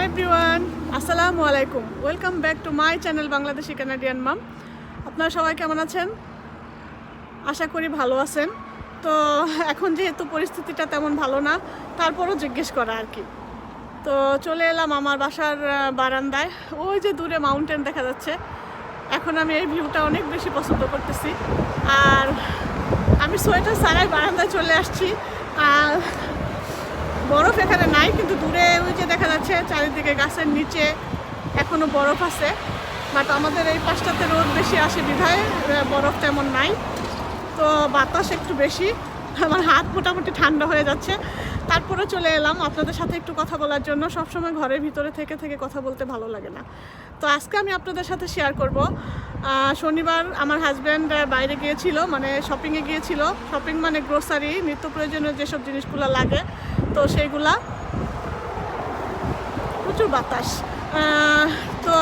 High everyone আসসালামু আলাইকুম welcome back to my channel Bangladeshi Canadian mom আপনারা সবাই কেমন আছেন? আশা করি ভালো আছেন। তো এখন যেহেতু পরিস্থিতিটা তেমন ভালো না, তারপরও জিজ্ঞেস করা আর কি। তো চলে এলাম আমার বাসার বারান্দায়। ওই যে দূরে মাউন্টেন দেখা যাচ্ছে। এখন আমি এই ভিউটা অনেক বেশি পছন্দ করতেছি। আর আমি সোয়েটার ছাড়াই বারান্দায় চলে আসছি। আর বরফ এখানে নাই, কিন্তু দূরে ওই যে দেখা যাচ্ছে চারিদিকে গাছের নিচে এখনও বরফ আছে। বাট আমাদের এই পাশটাতে রোদ বেশি আসে বিধায় বরফ তেমন নাই। তো বাতাস একটু বেশি, আমার হাত মোটামুটি ঠান্ডা হয়ে যাচ্ছে। তারপরে চলে এলাম, আপনাদের সাথে একটু কথা বলার জন্য। সবসময় ঘরের ভিতরে থেকে থেকে কথা বলতে ভালো লাগে না। তো আজকে আমি আপনাদের সাথে শেয়ার করব। শনিবার আমার হাজব্যান্ড বাইরে গিয়েছিল মানে শপিংয়ে গিয়েছিল। শপিং মানে গ্রোসারি নিত্য প্রয়োজনীয় যেসব জিনিসগুলো লাগে। তো সেগুলা। প্রচুর বাতাস। তো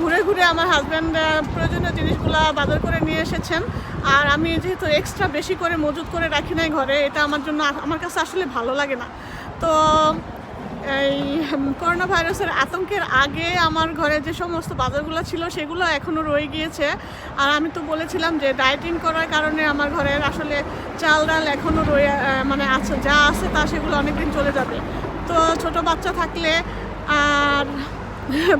ঘুরে ঘুরে আমার হাজব্যান্ড প্রয়োজনীয় জিনিসগুলো বাজার করে নিয়ে এসেছেন। আর আমি যেহেতু এক্সট্রা বেশি করে মজুত করে রাখি নাই ঘরে, এটা আমার জন্য আমার কাছে আসলে ভালো লাগে না। তো এই করোনা ভাইরাসের আতঙ্কের আগে আমার ঘরে যে সমস্ত বাজারগুলো ছিল, সেগুলো এখনও রয়ে গিয়েছে। আর আমি তো বলেছিলাম যে ডায়েটিং করার কারণে আমার ঘরের আসলে চাল ডাল এখনও রয়ে মানে আছে, যা আছে তা সেগুলো অনেকদিন চলে যাবে। তো ছোট বাচ্চা থাকলে আর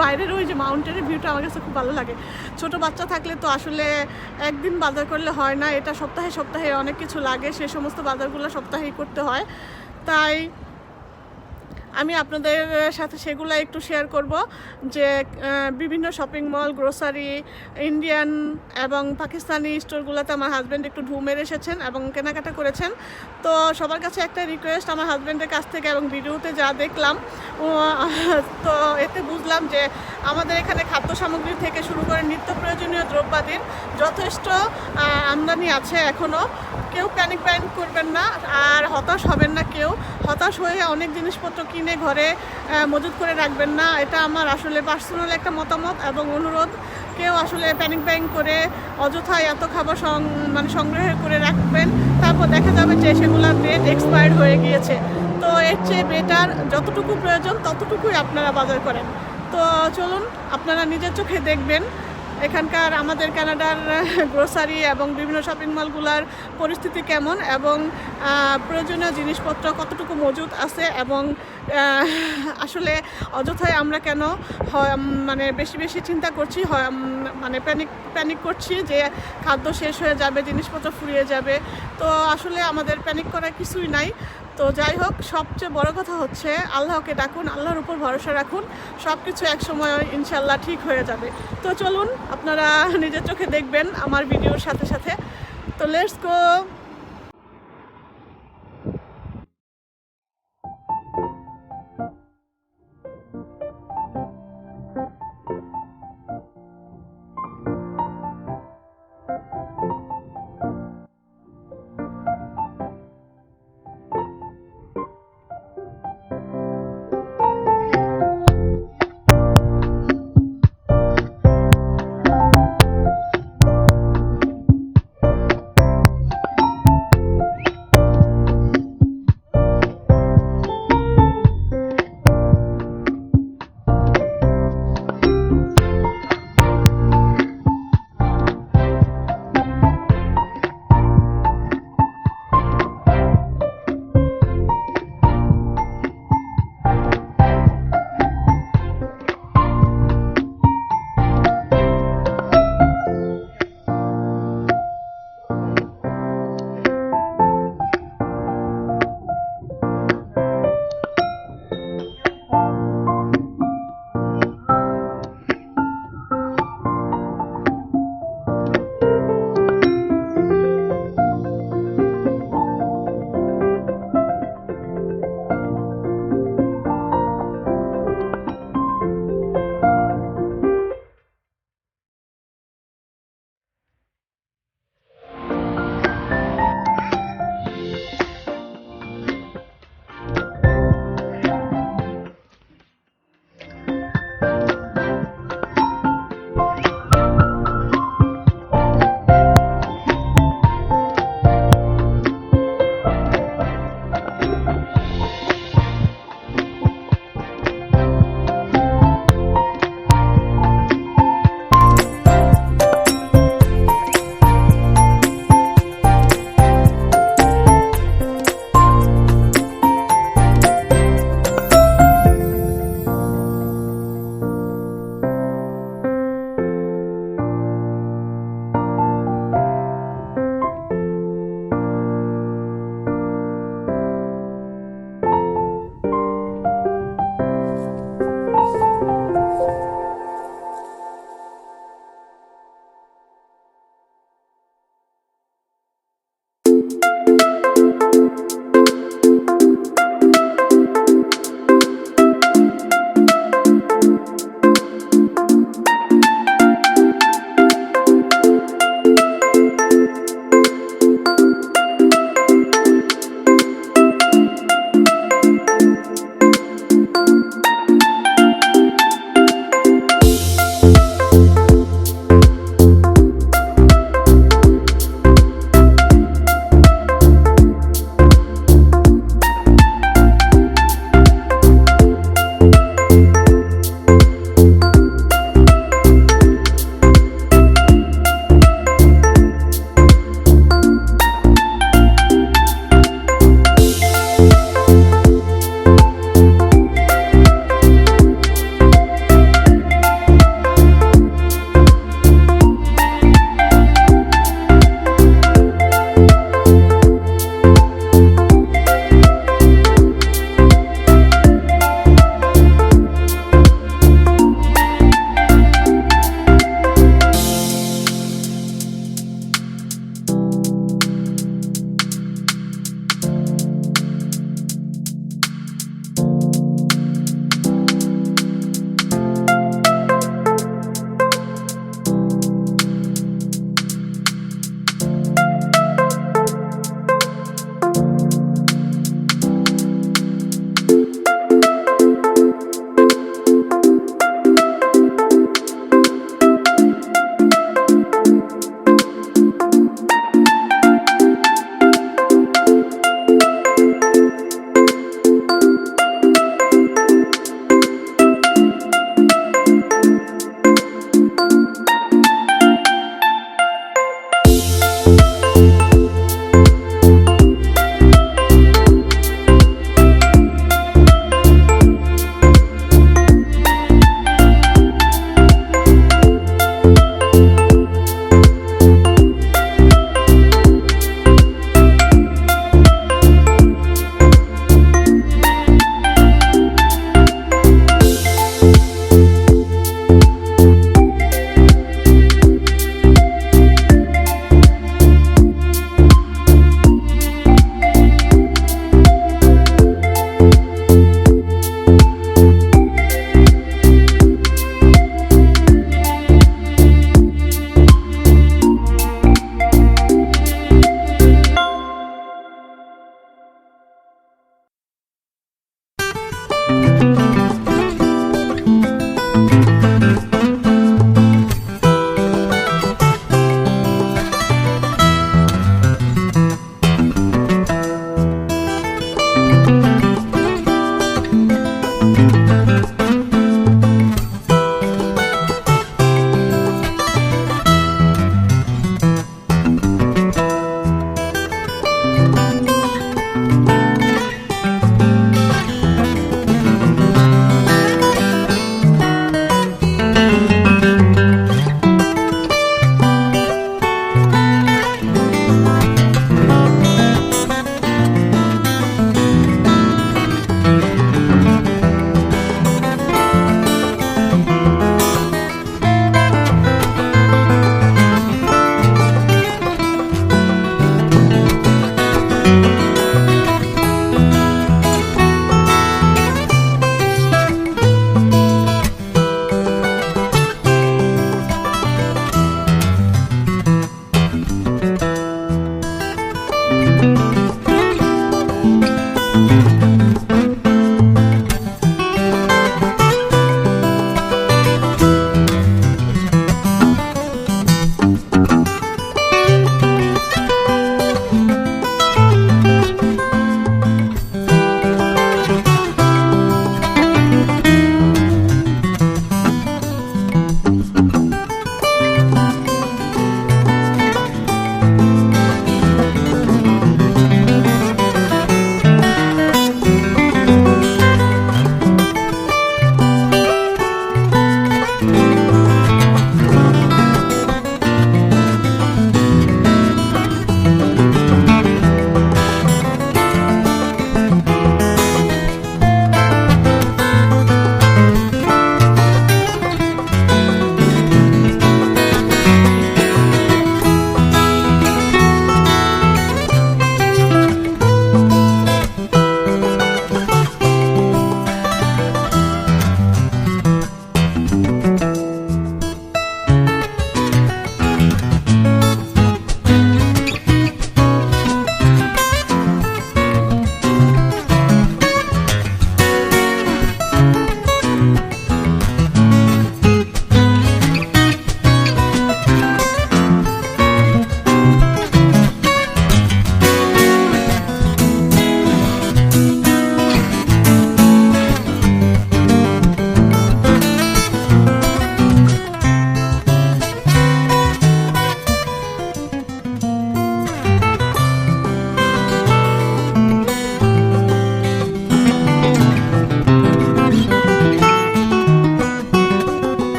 বাইরের ওই যে মাউন্টেনের ভিউটা আমার কাছে খুব ভালো লাগে। ছোট বাচ্চা থাকলে তো আসলে একদিন বাজার করলে হয় না, এটা সপ্তাহে সপ্তাহে অনেক কিছু লাগে, সে সমস্ত বাজারগুলো সপ্তাহেই করতে হয়। তাই আমি আপনাদের সাথে সেগুলো একটু শেয়ার করব যে বিভিন্ন শপিং মল গ্রোসারি ইন্ডিয়ান এবং পাকিস্তানি স্টোরগুলোতে আমার হাজব্যান্ড একটু ঢু মেরে এসেছেন এবং কেনাকাটা করেছেন। তো সবার কাছে একটা রিকোয়েস্ট আমার হাজব্যান্ডের কাছ থেকে এবং ভিডিওতে যা দেখলাম তো এতে বুঝলাম যে আমাদের এখানে খাদ্য সামগ্রী থেকে শুরু করে নিত্য প্রয়োজনীয় দ্রব্যাদির যথেষ্ট আমদানি আছে এখনও কেউ প্যানিক প্যানিক করবেন না, আর হতাশ হবেন না কেউ। হতাশ হয়ে অনেক জিনিসপত্র কিনে ঘরে মজুত করে রাখবেন না। এটা আমার আসলে পার্সোনাল একটা মতামত এবং অনুরোধ। কেউ আসলে প্যানিক ব্যাং করে অযথায় এত খাবার মানে সংগ্রহ করে রাখবেন, তারপর দেখা যাবে যে সেগুলোর ডেট এক্সপায়ার্ড হয়ে গিয়েছে। তো এর চেয়ে বেটার যতটুকু প্রয়োজন ততটুকুই আপনারা বাজার করেন। তো চলুন, আপনারা নিজের চোখে দেখবেন। এখানকার আমাদের কানাডার গ্রোসারি এবং বিভিন্ন শপিং মলগুলোর পরিস্থিতি কেমন এবং প্রয়োজনীয় জিনিসপত্র কতটুকু মজুদ আছে এবং আসলে অযথায় আমরা কেন মানে বেশি বেশি চিন্তা করছি মানে প্যানিক প্যানিক করছি যে খাদ্য শেষ হয়ে যাবে, জিনিসপত্র ফুরিয়ে যাবে। তো আসলে আমাদের প্যানিক করার কিছুই নাই। তো যাই হোক, সবচেয়ে বড় কথা হচ্ছে আল্লাহকে ডাকুন, আল্লাহর উপর ভরসা রাখুন সব কিছু একসময় ইনশাল্লাহ ঠিক হয়ে যাবে। তো চলুন, আপনারা নিজের চোখে দেখবেন আমার ভিডিওর সাথে সাথে। তো লেটস গো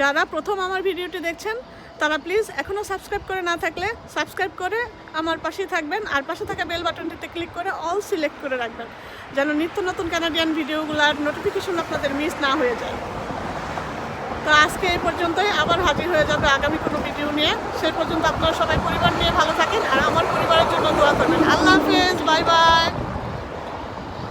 যারা প্রথম আমার ভিডিওটি দেখছেন, তারা প্লিজ এখনও সাবস্ক্রাইব করে না থাকলে সাবস্ক্রাইব করে আমার পাশেই থাকবেন আর পাশে থাকা বেল বাটনটিতে ক্লিক করে অল সিলেক্ট করে রাখবেন, যেন নিত্য নতুন কানাডিয়ান ভিডিওগুলোর নোটিফিকেশন আপনাদের মিস না হয়ে যায়। তো আজকে এই পর্যন্তই, আবার হাজির হয়ে যাবে আগামী কোনো ভিডিও নিয়ে। সেই পর্যন্ত আপনারা সবাই পরিবার নিয়ে ভালো থাকেন আর আমার পরিবারের জন্য দোয়া করবেন। আল্লাহ হাফেজ বাই বাই